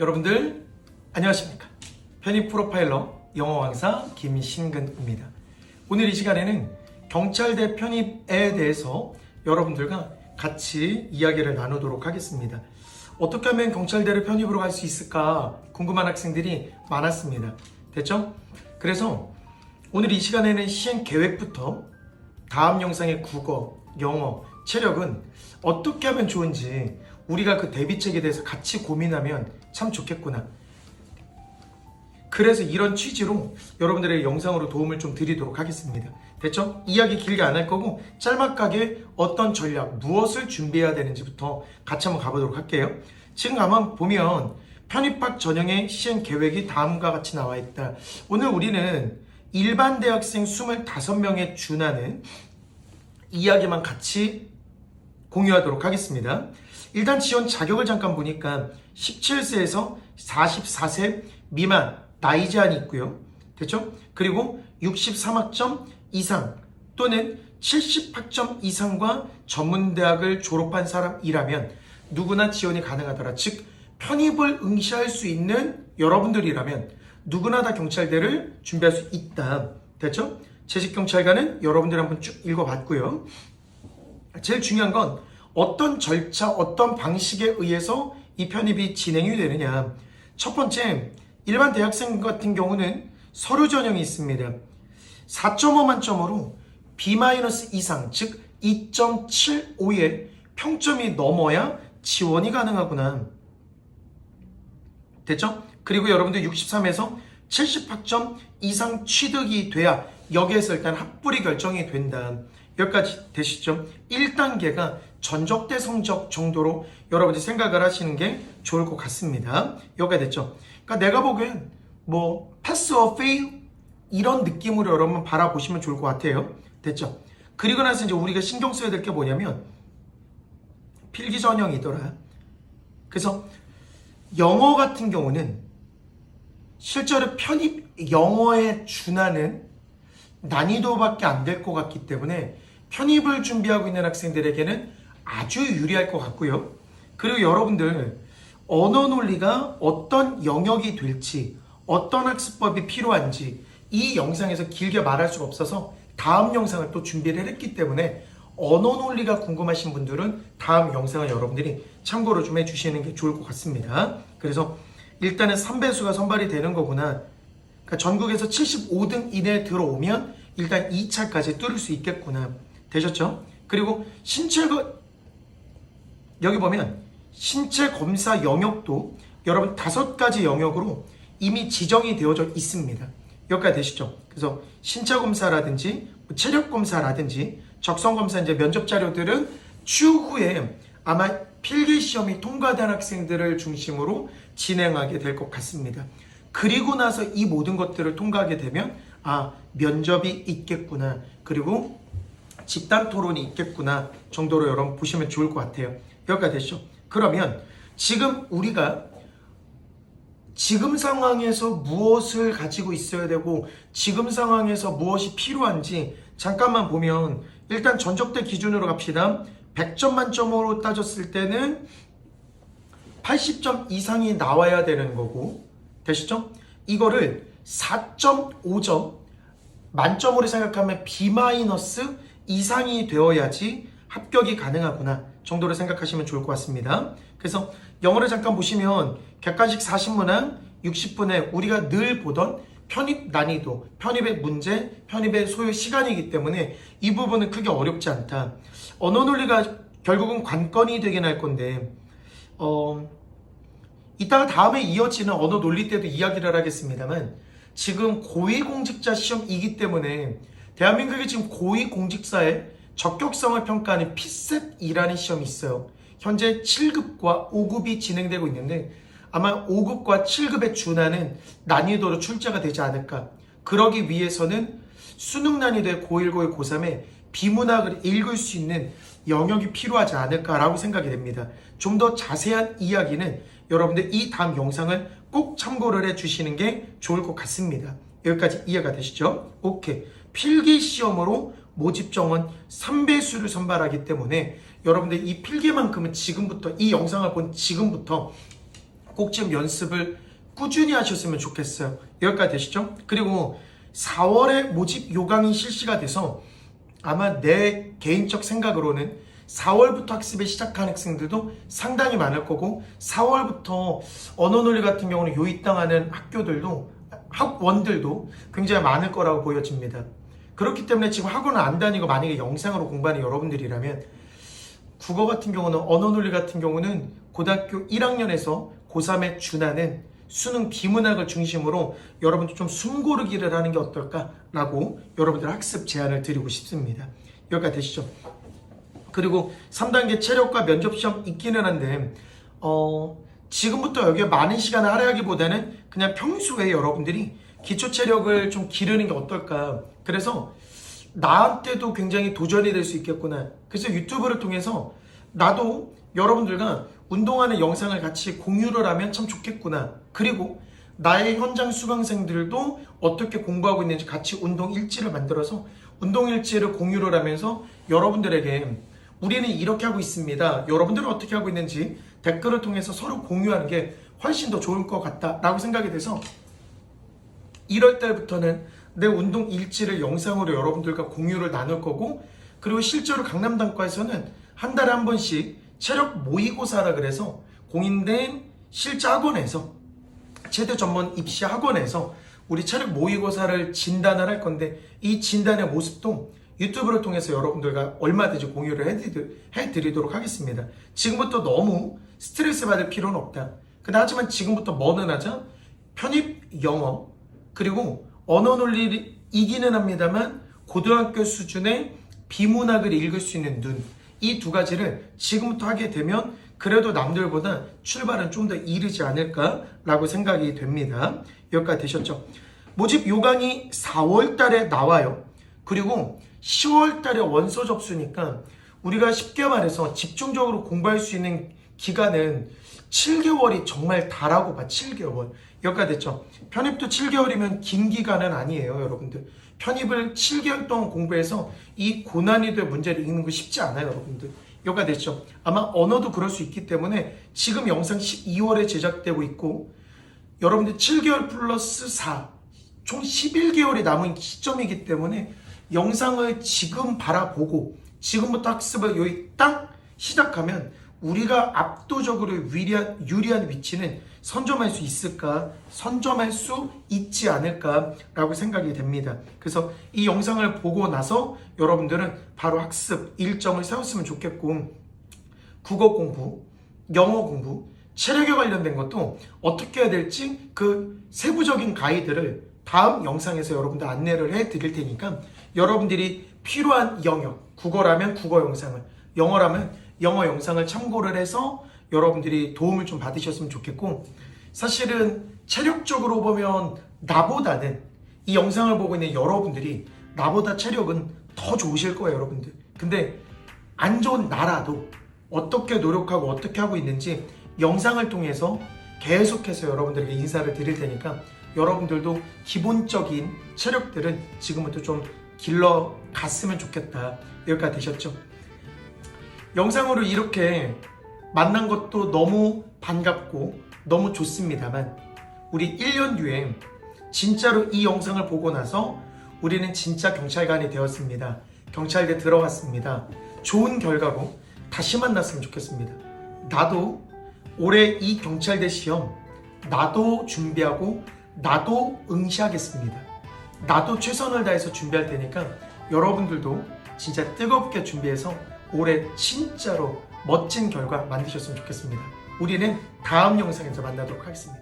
여러분들 안녕하십니까? 편입 프로파일러 영어 왕사 김신근입니다. 오늘 이 시간에는 경찰대 편입에 대해서 여러분들과 같이 이야기를 나누도록 하겠습니다. 어떻게 하면 경찰대를 편입으로 갈 수 있을까 궁금한 학생들이 많았습니다. 됐죠? 그래서 오늘 이 시간에는 시행 계획부터 다음 영상의 국어, 영어, 체력은 어떻게 하면 좋은지 우리가 그 대비책에 대해서 같이 고민하면 참 좋겠구나. 그래서 이런 취지로 여러분들의 영상으로 도움을 좀 드리도록 하겠습니다. 됐죠? 이야기 길게 안 할 거고 짤막하게 어떤 전략, 무엇을 준비해야 되는지부터 같이 한번 가보도록 할게요. 지금 가만 보면 편입학 전형의 시행 계획이 다음과 같이 나와 있다. 오늘 우리는 일반 대학생 25명에 준하는 이야기만 같이 공유하도록 하겠습니다. 일단 지원 자격을 잠깐 보니까 17세에서 44세 미만 나이 제한이 있고요. 됐죠? 그리고 63학점 이상 또는 70학점 이상과 전문대학을 졸업한 사람이라면 누구나 지원이 가능하더라. 즉 편입을 응시할 수 있는 여러분들이라면 누구나 다 경찰대를 준비할 수 있다. 됐죠? 재직경찰관은 여러분들 한번 쭉 읽어봤고요. 제일 중요한 건 어떤 절차, 어떤 방식에 의해서 이 편입이 진행이 되느냐. 첫 번째, 일반 대학생 같은 경우는 서류 전형이 있습니다. 4.5 만점으로 B- 이상, 즉 2.75의 평점이 넘어야 지원이 가능하구나. 됐죠? 그리고 여러분들 63에서 70학점 이상 취득이 돼야 여기에서 일단 합불이 결정이 된다. 여기까지 되시죠? 1단계가 전적 대 성적 정도로 여러분들이 생각을 하시는 게 좋을 것 같습니다. 여기가 됐죠? 그러니까 내가 보기엔 뭐 패스 어 페일 이런 느낌으로 여러분 바라보시면 좋을 것 같아요. 됐죠? 그리고 나서 이제 우리가 신경 써야 될 게 뭐냐면 필기 전형이더라. 그래서 영어 같은 경우는 실제로 편입 영어에 준하는 난이도밖에 안 될 것 같기 때문에 편입을 준비하고 있는 학생들에게는 아주 유리할 것 같고요. 그리고 여러분들 언어 논리가 어떤 영역이 될지 어떤 학습법이 필요한지 이 영상에서 길게 말할 수가 없어서 다음 영상을 또 준비를 했기 때문에 언어 논리가 궁금하신 분들은 다음 영상을 여러분들이 참고로 좀 해주시는 게 좋을 것 같습니다. 그래서 일단은 3배수가 선발이 되는 거구나. 그러니까 전국에서 75등 이내에 들어오면 일단 2차까지 뚫을 수 있겠구나. 되셨죠? 그리고 신체 거 여기 보면 신체 검사 영역도 여러분 다섯 가지 영역으로 이미 지정이 되어져 있습니다. 여기까지 되시죠? 그래서 신체 검사라든지 뭐 체력 검사라든지 적성 검사 이제 면접 자료들은 추후에 아마 필기 시험이 통과된 학생들을 중심으로 진행하게 될 것 같습니다. 그리고 나서 이 모든 것들을 통과하게 되면 아 면접이 있겠구나 그리고 집단 토론이 있겠구나 정도로 여러분 보시면 좋을 것 같아요. 여기까지 되시죠? 그러면 지금 우리가 지금 상황에서 무엇을 가지고 있어야 되고 지금 상황에서 무엇이 필요한지 잠깐만 보면 일단 전적대 기준으로 갑시다. 100점 만점으로 따졌을 때는 80점 이상이 나와야 되는 거고 되시죠? 이거를 4.5점 만점으로 생각하면 B- 이상이 되어야지 합격이 가능하구나 정도로 생각하시면 좋을 것 같습니다. 그래서 영어를 잠깐 보시면 객관식 40문항 60분에 우리가 늘 보던 편입 난이도, 편입의 문제, 편입의 소요 시간이기 때문에 이 부분은 크게 어렵지 않다. 언어 논리가 결국은 관건이 되긴 할 건데 어, 이따가 다음에 이어지는 언어 논리 때도 이야기를 하겠습니다만 지금 고위공직자 시험이기 때문에 대한민국의 지금 고위공직사의 적격성을 평가하는 피셉이라는 시험이 있어요. 현재 7급과 5급이 진행되고 있는데 아마 5급과 7급에 준하는 난이도로 출제가 되지 않을까. 그러기 위해서는 수능 난이도의 고1, 고2, 고3에 비문학을 읽을 수 있는 영역이 필요하지 않을까라고 생각이 됩니다. 좀 더 자세한 이야기는 여러분들 이 다음 영상을 꼭 참고를 해 주시는 게 좋을 것 같습니다. 여기까지 이해가 되시죠? 오케이. 필기 시험으로 모집 정원 3배수를 선발하기 때문에 여러분들 이 필기만큼은 지금부터 이 영상을 본 지금부터 꼭좀 연습을 꾸준히 하셨으면 좋겠어요. 여기까지 되시죠? 그리고 4월에 모집 요강이 실시가 돼서 아마 내 개인적 생각으로는 4월부터 학습을 시작한 학생들도 상당히 많을 거고 4월부터 언어 논리 같은 경우는 요입당하는 학교들도 학원들도 굉장히 많을 거라고 보여집니다. 그렇기 때문에 지금 학원을 안 다니고 만약에 영상으로 공부하는 여러분들이라면 국어 같은 경우는 언어 논리 같은 경우는 고등학교 1학년에서 고3에 준하는 수능 비문학을 중심으로 여러분들 좀 숨고르기를 하는 게 어떨까라고 여러분들 학습 제안을 드리고 싶습니다. 여기까지 되시죠? 그리고 3단계 체력과 면접 시험 있기는 한데 어, 지금부터 여기에 많은 시간을 할애하기보다는 그냥 평소에 여러분들이 기초 체력을 좀 기르는 게 어떨까. 그래서 나한테도 굉장히 도전이 될 수 있겠구나. 그래서 유튜브를 통해서 나도 여러분들과 운동하는 영상을 같이 공유를 하면 참 좋겠구나. 그리고 나의 현장 수강생들도 어떻게 공부하고 있는지 같이 운동 일지를 만들어서 운동 일지를 공유를 하면서 여러분들에게 우리는 이렇게 하고 있습니다. 여러분들은 어떻게 하고 있는지 댓글을 통해서 서로 공유하는 게 훨씬 더 좋을 것 같다라고 생각이 돼서 1월 달부터는 내 운동 일지를 영상으로 여러분들과 공유를 나눌 거고 그리고 실제로 강남단과에서는 한 달에 한 번씩 체력 모의고사라 그래서 공인된 실제 학원에서 체대 전문 입시 학원에서 우리 체력 모의고사를 진단을 할 건데 이 진단의 모습도 유튜브를 통해서 여러분들과 얼마든지 공유를 해드리, 해드리도록 하겠습니다. 지금부터 너무 스트레스 받을 필요는 없다. 근데 하지만 지금부터 뭐는 하자? 편입 영어 그리고 언어 논리이기는 합니다만 고등학교 수준의 비문학을 읽을 수 있는 눈 이 두 가지를 지금부터 하게 되면 그래도 남들보다 출발은 좀 더 이르지 않을까라고 생각이 됩니다. 여기까지 되셨죠? 모집 요강이 4월 달에 나와요. 그리고 10월 달에 원서 접수니까 우리가 쉽게 말해서 집중적으로 공부할 수 있는 기간은 7개월이 정말 다라고 봐. 7개월. 여기까지 됐죠. 편입도 7개월이면 긴 기간은 아니에요, 여러분들. 편입을 7개월 동안 공부해서 이 고난이도의 문제를 읽는 거 쉽지 않아요, 여러분들. 여기까지 됐죠. 아마 언어도 그럴 수 있기 때문에 지금 영상 12월에 제작되고 있고 여러분들 7개월 플러스 4, 총 11개월이 남은 시점이기 때문에 영상을 지금 바라보고 지금부터 학습을 여기 딱 시작하면 우리가 압도적으로 유리한, 유리한 위치는 선점할 수 있을까? 선점할 수 있지 않을까라고 생각이 됩니다. 그래서 이 영상을 보고 나서 여러분들은 바로 학습 일정을 세웠으면 좋겠고 국어 공부, 영어 공부, 체력에 관련된 것도 어떻게 해야 될지 그 세부적인 가이드를 다음 영상에서 여러분들 안내를 해 드릴 테니까 여러분들이 필요한 영역, 국어라면 국어 영상을, 영어라면 영어 영상을 참고를 해서 여러분들이 도움을 좀 받으셨으면 좋겠고 사실은 체력적으로 보면 나보다는 이 영상을 보고 있는 여러분들이 나보다 체력은 더 좋으실 거예요, 여러분들. 근데 안 좋은 나라도 어떻게 노력하고 어떻게 하고 있는지 영상을 통해서 계속해서 여러분들에게 인사를 드릴 테니까 여러분들도 기본적인 체력들은 지금부터 좀 길러 갔으면 좋겠다. 여기까지 되셨죠? 영상으로 이렇게 만난 것도 너무 반갑고 너무 좋습니다만 우리 1년 뒤에 진짜로 이 영상을 보고 나서 우리는 진짜 경찰관이 되었습니다. 경찰대 들어갔습니다. 좋은 결과고 다시 만났으면 좋겠습니다. 나도 올해 이 경찰대 시험 나도 준비하고 나도 응시하겠습니다. 나도 최선을 다해서 준비할 테니까 여러분들도 진짜 뜨겁게 준비해서 올해 진짜로 멋진 결과 만드셨으면 좋겠습니다. 우리는 다음 영상에서 만나도록 하겠습니다.